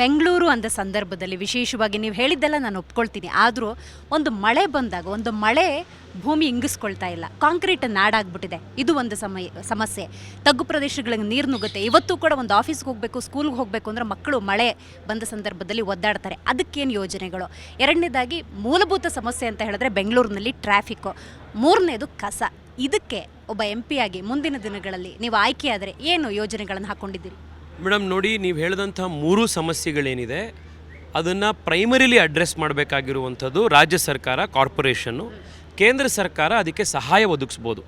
ಬೆಂಗಳೂರು ಅಂದ ಸಂದರ್ಭದಲ್ಲಿ ವಿಶೇಷವಾಗಿ ನೀವು ಹೇಳಿದ್ದೆಲ್ಲ ನಾನು ಒಪ್ಕೊಳ್ತೀನಿ. ಆದರೂ ಒಂದು ಮಳೆ ಬಂದಾಗ, ಒಂದು ಮಳೆ ಭೂಮಿ ಇಂಗಿಸ್ಕೊಳ್ತಾ ಇಲ್ಲ. ಕಾಂಕ್ರೀಟ್ ನಾಡಾಗ್ಬಿಟ್ಟಿದೆ ಇದು ಒಂದು ಸಮಯ, ಸಮಸ್ಯೆ. ತಗ್ಗು ಪ್ರದೇಶಗಳಿಗೆ ನೀರು ನುಗ್ಗುತ್ತೆ. ಇವತ್ತು ಕೂಡ ಒಂದು ಆಫೀಸ್ಗೆ ಹೋಗಬೇಕು ಸ್ಕೂಲ್ಗೆ ಹೋಗಬೇಕು ಅಂದರೆ ಮಕ್ಕಳು ಮಳೆ ಬಂದ ಸಂದರ್ಭದಲ್ಲಿ ಒದ್ದಾಡ್ತಾರೆ. ಅದಕ್ಕೇನು ಯೋಜನೆಗಳು? ಎರಡನೇದಾಗಿ ಮೂಲಭೂತ ಸಮಸ್ಯೆ ಅಂತ ಹೇಳಿದ್ರೆ ಬೆಂಗಳೂರಿನಲ್ಲಿ ಟ್ರಾಫಿಕ್ಕು ಮೂರನೇದು ಕಸ. ಇದಕ್ಕೆ ಒಬ್ಬ ಎಂ ಆಗಿ ಮುಂದಿನ ದಿನಗಳಲ್ಲಿ ನೀವು ಆಯ್ಕೆಯಾದರೆ ಏನು ಯೋಜನೆಗಳನ್ನು ಹಾಕ್ಕೊಂಡಿದ್ದೀರಿ ಮೇಡಮ್, ನೋಡಿ, ನೀವು ಹೇಳಿದಂಥ ಮೂರು ಸಮಸ್ಯೆಗಳೇನಿದೆ, ಅದನ್ನು ಪ್ರೈಮರಿಲಿ ಅಡ್ರೆಸ್ ಮಾಡಬೇಕಾಗಿರುವಂಥದ್ದು ರಾಜ್ಯ ಸರ್ಕಾರ, ಕಾರ್ಪೊರೇಷನ್ನು. ಕೇಂದ್ರ ಸರ್ಕಾರ ಅದಕ್ಕೆ ಸಹಾಯ ಒದಗಿಸ್ಬೋದು.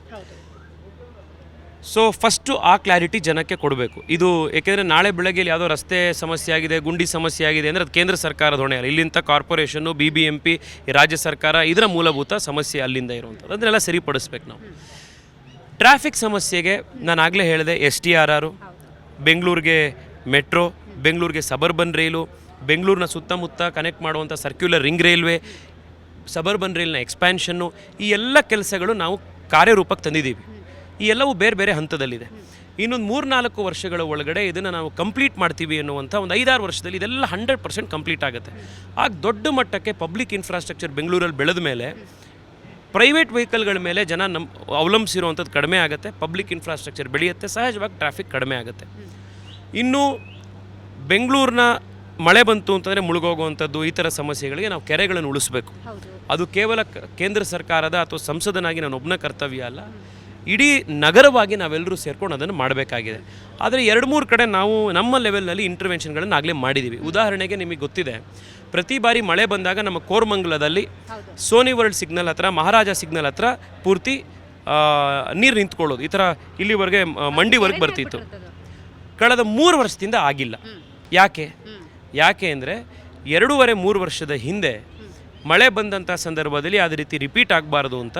ಸೊ ಫಸ್ಟು ಆ ಕ್ಲಾರಿಟಿ ಜನಕ್ಕೆ ಕೊಡಬೇಕು. ಇದು ಏಕೆಂದರೆ ನಾಳೆ ಬೆಳಗ್ಗೆ ಯಾವುದೋ ರಸ್ತೆ ಸಮಸ್ಯೆ ಆಗಿದೆ, ಗುಂಡಿ ಸಮಸ್ಯೆ ಆಗಿದೆ ಅಂದರೆ ಅದು ಕೇಂದ್ರ ಸರ್ಕಾರದ ಹೊಣೆ ಅಲ್ಲ. ಇಲ್ಲಿಂದ ಕಾರ್ಪೊರೇಷನ್ನು ಬಿ ಬಿ ಎಂ ಪಿ ರಾಜ್ಯ ಸರ್ಕಾರ ಇದರ ಮೂಲಭೂತ ಸಮಸ್ಯೆ ಅಲ್ಲಿಂದ ಇರುವಂಥದ್ದು. ಅದನ್ನೆಲ್ಲ ಸರಿಪಡಿಸ್ಬೇಕು ನಾವು. ಟ್ರಾಫಿಕ್ ಸಮಸ್ಯೆಗೆ ನಾನು ಆಗಲೇ ಹೇಳಿದೆ ಎಸ್ ಟಿ ಆರ್ ಆರು ಬೆಂಗಳೂರಿಗೆ ಮೆಟ್ರೋ, ಬೆಂಗಳೂರಿಗೆ ಸಬರ್ಬನ್ ರೈಲು, ಬೆಂಗಳೂರಿನ ಸುತ್ತಮುತ್ತ ಕನೆಕ್ಟ್ ಮಾಡುವಂಥ ಸರ್ಕ್ಯುಲರ್ ರಿಂಗ್ ರೈಲ್ವೆ ಸಬರ್ಬನ್ ರೈಲ್ನ ಎಕ್ಸ್ಪ್ಯಾನ್ಷನ್ನು ಈ ಎಲ್ಲ ಕೆಲಸಗಳು ನಾವು ಕಾರ್ಯರೂಪಕ್ಕೆ ತಂದಿದ್ದೀವಿ. ಈ ಎಲ್ಲವೂ ಬೇರೆ ಬೇರೆ ಹಂತದಲ್ಲಿದೆ. ಇನ್ನೊಂದು ಮೂರು ನಾಲ್ಕು ವರ್ಷಗಳ ಒಳಗಡೆ ಇದನ್ನು ನಾವು ಕಂಪ್ಲೀಟ್ ಮಾಡ್ತೀವಿ ಅನ್ನುವಂಥ ಒಂದು ಐದಾರು ವರ್ಷದಲ್ಲಿ ಇದೆಲ್ಲ ಹಂಡ್ರೆಡ್ ಪರ್ಸೆಂಟ್ ಕಂಪ್ಲೀಟ್ ಆಗುತ್ತೆ. ಆಗ ದೊಡ್ಡ ಮಟ್ಟಕ್ಕೆ ಪಬ್ಲಿಕ್ ಇನ್ಫ್ರಾಸ್ಟ್ರಕ್ಚರ್ ಬೆಂಗಳೂರಲ್ಲಿ ಬೆಳೆದ ಮೇಲೆ ಪ್ರೈವೇಟ್ ವೆಹಿಕಲ್ಗಳ ಮೇಲೆ ಜನ ನಮ್ಮ ಅವಲಂಬಿಸಿರುವಂಥದ್ದು ಕಡಿಮೆ ಆಗುತ್ತೆ ಪಬ್ಲಿಕ್ ಇನ್ಫ್ರಾಸ್ಟ್ರಕ್ಚರ್ ಬೆಳೆಯುತ್ತೆ ಸಹಜವಾಗಿ ಟ್ರಾಫಿಕ್ ಕಡಿಮೆ ಆಗುತ್ತೆ. ಇನ್ನು ಬೆಂಗಳೂರಿನ ಮಳೆ ಬಂತು ಅಂತಂದರೆ ಮುಳುಗೋಗುವಂಥದ್ದು ಈ ಥರ ಸಮಸ್ಯೆಗಳಿಗೆ ನಾವು ಕೆರೆಗಳನ್ನು ಉಳಿಸ್ಬೇಕು. ಅದು ಕೇವಲ ಕೇಂದ್ರ ಸರ್ಕಾರದ ಅಥವಾ ಸಂಸದನಾಗಿ ನಾನು ಒಬ್ಬನ ಕರ್ತವ್ಯ ಅಲ್ಲ. ಇಡೀ ನಗರವಾಗಿ ನಾವೆಲ್ಲರೂ ಸೇರ್ಕೊಂಡು ಅದನ್ನು ಮಾಡಬೇಕಾಗಿದೆ. ಆದರೆ ಎರಡು ಮೂರು ಕಡೆ ನಾವು ನಮ್ಮ ಲೆವೆಲ್ನಲ್ಲಿ ಇಂಟರ್ವೆನ್ಷನ್ಗಳನ್ನು ಆಗಲೇ ಮಾಡಿದ್ದೀವಿ ಉದಾಹರಣೆಗೆ ನಿಮಗೆ ಗೊತ್ತಿದೆ ಪ್ರತಿ ಬಾರಿ ಮಳೆ ಬಂದಾಗ ನಮ್ಮ ಕೋರ್ಮಂಗಲದಲ್ಲಿ ಸೋನಿ ವರ್ಲ್ಡ್ ಸಿಗ್ನಲ್ ಹತ್ರ ಮಹಾರಾಜ ಸಿಗ್ನಲ್ ಹತ್ರ ಪೂರ್ತಿ ನೀರು ನಿಂತ್ಕೊಳ್ಳೋದು. ಈ ಥರ ಇಲ್ಲಿವರೆಗೆ ಮಂಡಿ ಮಂಡಿವರೆಗೆ ಬರ್ತಿತ್ತು. ಕಳೆದ ಮೂರು ವರ್ಷದಿಂದ ಆಗಿಲ್ಲ. ಯಾಕೆ? ಯಾಕೆ ಅಂದರೆ ಎರಡೂವರೆ ಮೂರು ವರ್ಷದ ಹಿಂದೆ ಮಳೆ ಬಂದಂಥ ಸಂದರ್ಭದಲ್ಲಿ ಅದೇ ರೀತಿ ರಿಪೀಟ್ ಆಗಬಾರ್ದು ಅಂತ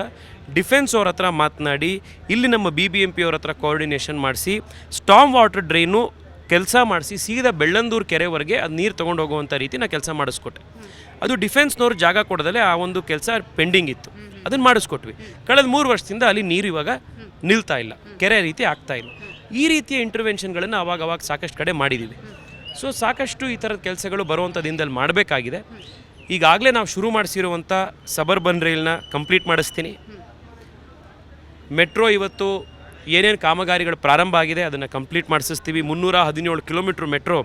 ಡಿಫೆನ್ಸ್ ಅವ್ರ ಹತ್ರ ಮಾತನಾಡಿ, ಇಲ್ಲಿ ನಮ್ಮ ಬಿ ಬಿ ಎಂ ಪಿ ಅವ್ರ ಹತ್ರ ಕೋಆರ್ಡಿನೇಷನ್ ಮಾಡಿಸಿ ಸ್ಟಾಮ್ ವಾಟರ್ ಡ್ರೈನು ಕೆಲಸ ಮಾಡಿಸಿ, ಸೀದಾ ಬೆಳ್ಳಂದೂರು ಕೆರೆವರೆಗೆ ಅದು ನೀರು ತೊಗೊಂಡು ಹೋಗುವಂಥ ರೀತಿ ನಾನು ಕೆಲಸ ಮಾಡಿಸ್ಕೊಟ್ಟೆ. ಅದು ಡಿಫೆನ್ಸ್ನವ್ರು ಜಾಗ ಕೊಡದಲ್ಲೇ ಆ ಒಂದು ಕೆಲಸ ಪೆಂಡಿಂಗ್ ಇತ್ತು. ಅದನ್ನು ಮಾಡಿಸ್ಕೊಟ್ವಿ. ಕಳೆದ ಮೂರು ವರ್ಷದಿಂದ ಅಲ್ಲಿ ನೀರು ಇವಾಗ ನಿಲ್ತಾ ಇಲ್ಲ. ಕೆರೆ ರೀತಿ ಆಗ್ತಾ ಇಲ್ಲ. ಈ ರೀತಿಯ ಇಂಟರ್ವೆನ್ಷನ್ಗಳನ್ನು ಅವಾಗ ಅವಾಗ ಸಾಕಷ್ಟು ಕಡೆ ಮಾಡಿದ್ದೀವಿ ಸೊ ಸಾಕಷ್ಟು ಈ ಥರದ ಕೆಲಸಗಳು ಬರುವಂಥ ದಿನದಲ್ಲಿ ಮಾಡಬೇಕಾಗಿದೆ. ಈಗಾಗಲೇ ನಾವು ಶುರು ಮಾಡಿಸಿರುವಂಥ ಸಬರ್ಬನ್ ರೈಲ್ನ ಕಂಪ್ಲೀಟ್ ಮಾಡಿಸ್ತೀನಿ. ಮೆಟ್ರೋ ಇವತ್ತು ಏನೇನು ಕಾಮಗಾರಿಗಳು ಪ್ರಾರಂಭ ಆಗಿದೆ ಅದನ್ನು ಕಂಪ್ಲೀಟ್ ಮಾಡಿಸ್ತೀವಿ. ಮುನ್ನೂರ ಹದಿನೇಳು ಕಿಲೋಮೀಟ್ರ್ ಮೆಟ್ರೋ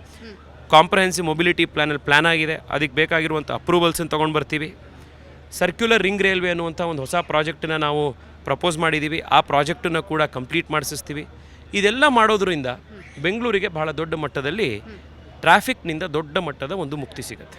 ಕಾಂಪ್ರಹೆನ್ಸಿವ್ ಮೊಬಿಲಿಟಿ ಪ್ಲ್ಯಾನಲ್ಲಿ ಪ್ಲ್ಯಾನ್ ಆಗಿದೆ. ಅದಕ್ಕೆ ಬೇಕಾಗಿರುವಂಥ ಅಪ್ರೂವಲ್ಸನ್ನು ತೊಗೊಂಡು ಬರ್ತೀವಿ. ಸರ್ಕ್ಯುಲರ್ ರಿಂಗ್ ರೈಲ್ವೆ ಅನ್ನುವಂಥ ಒಂದು ಹೊಸ ಪ್ರಾಜೆಕ್ಟನ್ನ ನಾವು ಪ್ರಪೋಸ್ ಮಾಡಿದ್ದೀವಿ ಆ ಪ್ರಾಜೆಕ್ಟನ್ನು ಕೂಡ ಕಂಪ್ಲೀಟ್ ಮಾಡಿಸ್ತೀವಿ. ಇದೆಲ್ಲ ಮಾಡೋದ್ರಿಂದ ಬೆಂಗಳೂರಿಗೆ ಬಹಳ ದೊಡ್ಡ ಮಟ್ಟದಲ್ಲಿ ಟ್ರಾಫಿಕ್ನಿಂದ ದೊಡ್ಡ ಮಟ್ಟದ ಒಂದು ಮುಕ್ತಿ ಸಿಗುತ್ತೆ.